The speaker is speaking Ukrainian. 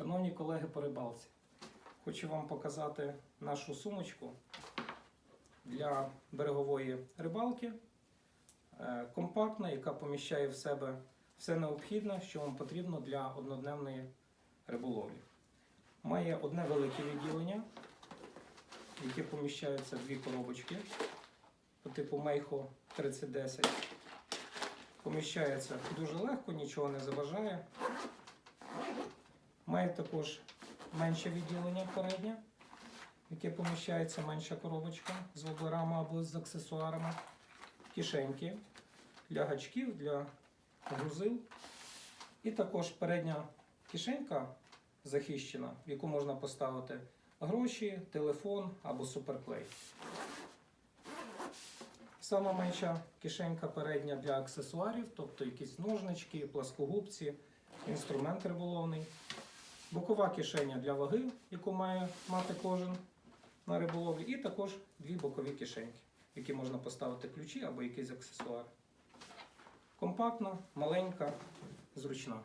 Шановні колеги по рибалці, хочу вам показати нашу сумочку для берегової рибалки. Е, Компактна, яка поміщає в себе все необхідне, що вам потрібно для однодневної риболовлі. Має одне велике відділення, в яке поміщаються дві коробочки по типу Meiho 3010. Поміщається дуже легко, нічого не заважає. Має також менше відділення переднє, яке поміщається менша коробочка з воблерами або з аксесуарами, кишеньки для гачків, для грузил. І також передня кишенька захищена, в яку можна поставити гроші, телефон або суперклей. Сама менша кишенька передня для аксесуарів, тобто якісь ножнички, пласкогубці, інструмент риболовний. Бокова кишеня для ваги, яку має мати кожен на риболові, і також дві бокові кишеньки, які можна поставити ключі або якісь аксесуари. Компактна, маленька, зручна.